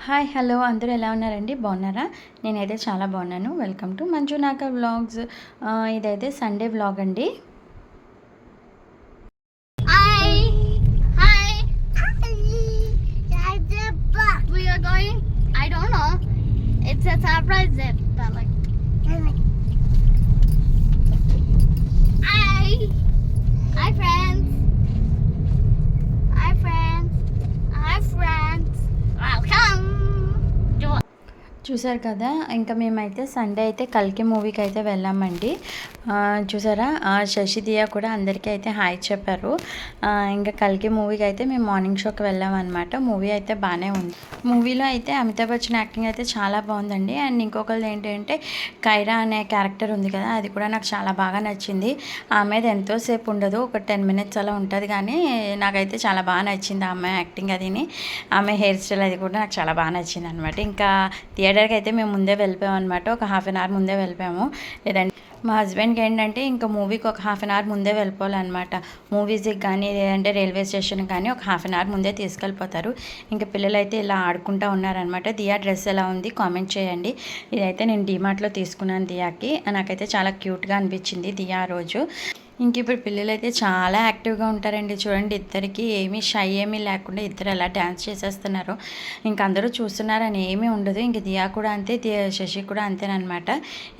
Hi hello అందరూ ఎలా ఉన్నారండి బాగున్నారా నేనైతే చాలా బాగున్నాను వెల్కమ్ టు మంజునాక వ్లాగ్స్ ఇదైతే సండే వ్లాగ్ అండి. I don't know. It's a surprise zip. But like. చూసారు కదా ఇంకా మేమైతే సండే అయితే కల్కి మూవీకి అయితే వెళ్ళామండి. చూసారా? శశిదియ కూడా అందరికీ అయితే హాయ్ చెప్పారు. ఇంకా కల్కి మూవీకి అయితే మేము మార్నింగ్ షోకి వెళ్ళామన్నమాట. మూవీ అయితే బాగానే ఉంది. మూవీలో అయితే అమితాబ్ బచ్చన్ యాక్టింగ్ అయితే చాలా బాగుందండి. అండ్ ఇంకొకరిది ఏంటంటే కైరా అనే క్యారెక్టర్ ఉంది కదా అది కూడా నాకు చాలా బాగా నచ్చింది. ఆమె ఎంతోసేపు ఉండదు ఒక టెన్ మినిట్స్ అలా ఉంటుంది కానీ నాకైతే చాలా బాగా నచ్చింది ఆమె యాక్టింగ్ అదిని. ఆమె హెయిర్ స్టైల్ అది కూడా నాకు చాలా బాగా నచ్చింది అనమాట ఇంకా థియేటర్ డిన్నర్కి అయితే మేము ముందే వెళ్ళిపోయాం అనమాట ఒక హాఫ్ అన్ అవర్ ముందే వెళ్ళిపోయాము. లేదంటే మా హస్బెండ్కి ఏంటంటే ఇంకా మూవీకి ఒక హాఫ్ అన్ అవర్ ముందే వెళ్ళిపోవాలన్నమాట. మూవీస్కి కానీ లేదంటే రైల్వే స్టేషన్ కానీ ఒక హాఫ్ అన్ అవర్ ముందే తీసుకెళ్ళిపోతారు. ఇంకా పిల్లలు అయితే ఇలా ఆడుకుంటూ ఉన్నారనమాట దియా డ్రెస్ ఎలా ఉంది కామెంట్ చేయండి. ఇదైతే నేను డిమార్ట్లో తీసుకున్నాను దియాకి. నాకైతే చాలా క్యూట్గా అనిపించింది దియా రోజు. ఇంక ఇప్పుడు పిల్లలు అయితే చాలా యాక్టివ్గా ఉంటారండి. చూడండి ఇద్దరికి ఏమీ షై ఏమీ లేకుండా ఇద్దరు ఎలా డ్యాన్స్ చేసేస్తున్నారు. ఇంక అందరూ చూస్తున్నారని ఏమీ ఉండదు. ఇంక దియా కూడా అంతే శశి కూడా అంతేనమాట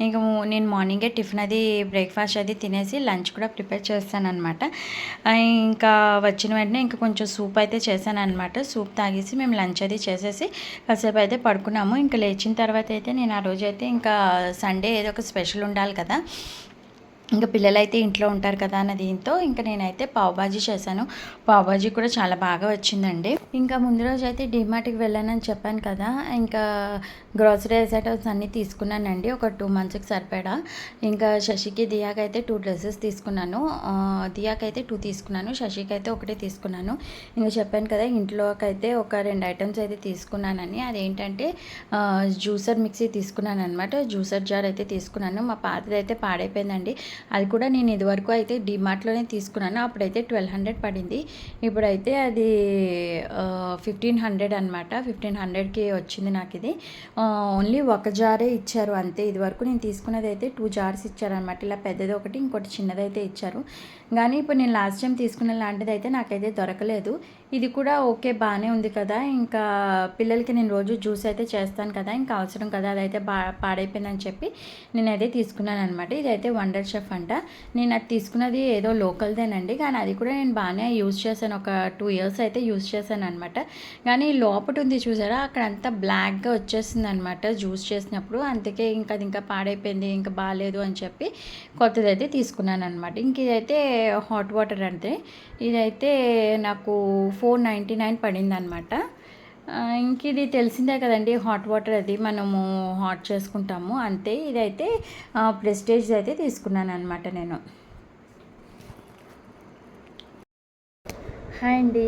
ఇంక నేను మార్నింగే టిఫిన్ అది బ్రేక్ఫాస్ట్ అది తినేసి లంచ్ కూడా ప్రిపేర్ చేస్తానమాట ఇంకా వచ్చిన వెంటనే ఇంకా కొంచెం సూప్ అయితే చేశానమాట సూప్ తాగేసి మేము లంచ్ అది చేసేసి కాసేపు అయితే పడుకున్నాము. ఇంకా లేచిన తర్వాత అయితే నేను ఆ రోజు అయితే ఇంకా సండే ఏదో ఒక స్పెషల్ ఉండాలి కదా. ఇంకా పిల్లలైతే ఇంట్లో ఉంటారు కదా అన్న దీంతో ఇంకా నేనైతే పావుబాజీ చేశాను. పావుబాజీ కూడా చాలా బాగా వచ్చిందండి. ఇంకా ముందు రోజు అయితే డిమార్ట్కి వెళ్ళానని చెప్పాను కదా. ఇంకా గ్రాసరీ ఐటమ్స్ అన్నీ తీసుకున్నానండి. ఒక టూ మంత్స్కి సరిపడా. ఇంకా శశికి దియాకైతే టూ డ్రెస్సెస్ తీసుకున్నాను. దియాకైతే టూ తీసుకున్నాను. శశికి అయితే ఒకటే తీసుకున్నాను. ఇంకా చెప్పాను కదా ఇంట్లోకైతే ఒక రెండు ఐటమ్స్ అయితే తీసుకున్నానని. అదేంటంటే జ్యూసర్ మిక్సీ తీసుకున్నాను అనమాట జ్యూసర్ జార్ అయితే తీసుకున్నాను. మా పాతది అయితే పాడైపోయిందండి. అది కూడా నేను ఇదివరకు అయితే డిమార్ట్లోనే తీసుకున్నాను. అప్పుడైతే ట్వెల్వ్ హండ్రెడ్ పడింది. ఇప్పుడైతే అది ఫిఫ్టీన్ హండ్రెడ్ అనమాట ఫిఫ్టీన్ హండ్రెడ్కి వచ్చింది నాకు ఇది ఓన్లీ ఒక జారే ఇచ్చారు అంతే. ఇదివరకు నేను తీసుకున్నది అయితే టూ జార్స్ ఇచ్చారనమాట ఇలా పెద్దది ఒకటి ఇంకోటి చిన్నదైతే ఇచ్చారు. కానీ ఇప్పుడు నేను లాస్ట్ టైం తీసుకున్న లాంటిది అయితే నాకైతే దొరకలేదు. ఇది కూడా ఓకే బాగానే ఉంది కదా. ఇంకా పిల్లలకి నేను రోజు జ్యూస్ అయితే చేస్తాను కదా ఇంకా అవసరం కదా అదైతే బా పాడైపోయిందని చెప్పి నేనైతే తీసుకున్నాను అనమాట ఇదైతే వండర్ షెఫ్ అంట. నేను అది తీసుకున్నది ఏదో లోకల్దేనండి కానీ అది కూడా నేను బాగానే యూజ్ చేశాను. ఒక టూ ఇయర్స్ అయితే యూజ్ చేశాను అనమాట కానీ లోపట ఉంది చూసారా అక్కడ అంతా బ్లాక్గా వచ్చేసింది అనమాట జ్యూస్ చేసినప్పుడు. అందుకే ఇంకా అది ఇంకా పాడైపోయింది ఇంకా బాగాలేదు అని చెప్పి కొత్తది అయితే తీసుకున్నాను అనమాట ఇంక ఇదైతే హాట్ వాటర్ అంటే ఇదైతే నాకు ఫోర్ నైంటీ నైన్ పడింది అనమాట ఇంక ఇది తెలిసిందే కదండి హాట్ వాటర్ అది మనము హాట్ చేసుకుంటాము అంతే. ఇదైతే ప్రెస్టేజ్ అయితే తీసుకున్నాను అనమాట నేను. హాయ్ అండి.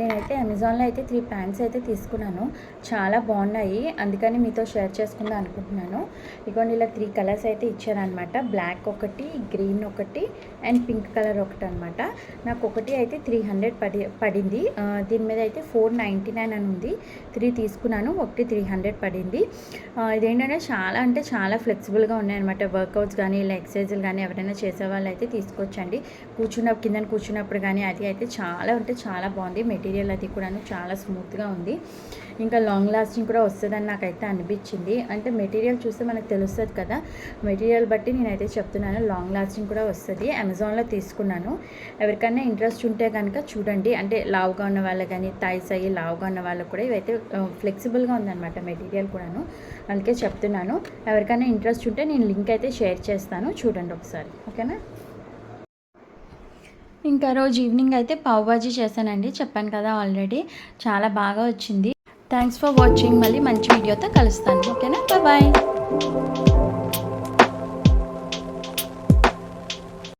నేనైతే అమెజాన్లో అయితే త్రీ ప్యాంట్స్ అయితే తీసుకున్నాను. చాలా బాగున్నాయి. అందుకని మీతో షేర్ చేసుకుందాం అనుకుంటున్నాను. ఇదిగోండి ఇలా త్రీ కలర్స్ అయితే ఇచ్చారనమాట. బ్లాక్ ఒకటి గ్రీన్ ఒకటి అండ్ పింక్ కలర్ ఒకటి అనమాట నాకు ఒకటి అయితే త్రీ హండ్రెడ్ పడి పడింది. దీని మీద అయితే ఫోర్ నైంటీ నైన్ అని ఉంది. త్రీ తీసుకున్నాను ఒకటి త్రీ హండ్రెడ్ పడింది. ఇదేంటంటే చాలా అంటే చాలా ఫ్లెక్సిబుల్గా ఉన్నాయన్నమాట వర్కౌట్స్ కానీ ఇలా ఎక్సర్సైజులు కానీ ఎవరైనా చేసే వాళ్ళు అయితే తీసుకోవచ్చండి. కూర్చున్న కింద కూర్చున్నప్పుడు కానీ అది అయితే చాలా అంటే చాలా బాగుంది. మెటీరియల్ అది కూడాను చాలా స్మూత్గా ఉంది. ఇంకా లాంగ్ లాస్టింగ్ కూడా వస్తుందని నాకైతే అనిపించింది. అంటే మెటీరియల్ చూస్తే మనకు తెలుస్తుంది కదా. మెటీరియల్ బట్టి నేనైతే చెప్తున్నాను లాంగ్ లాస్టింగ్ కూడా వస్తుంది. అమెజాన్లో తీసుకున్నాను. ఎవరికైనా ఇంట్రెస్ట్ ఉంటే కనుక చూడండి. అంటే లావుగా ఉన్న వాళ్ళకి కానీ థైస్ అయ్యి లావుగా ఉన్న వాళ్ళకి కూడా ఇవైతే ఫ్లెక్సిబుల్గా ఉందన్నమాట మెటీరియల్ కూడాను. అందుకే చెప్తున్నాను. ఎవరికైనా ఇంట్రెస్ట్ ఉంటే నేను లింక్ అయితే షేర్ చేస్తాను. చూడండి ఒకసారి. ఓకేనా? ఇంకా రోజు ఈవినింగ్ అయితే పావుబాజీ చేశానండి. చెప్పాను కదా ఆల్రెడీ. చాలా బాగా వచ్చింది. Thanks for watching. మళ్ళీ మంచి వీడియోతో కలుస్తాను. ఓకేనా? బాయ్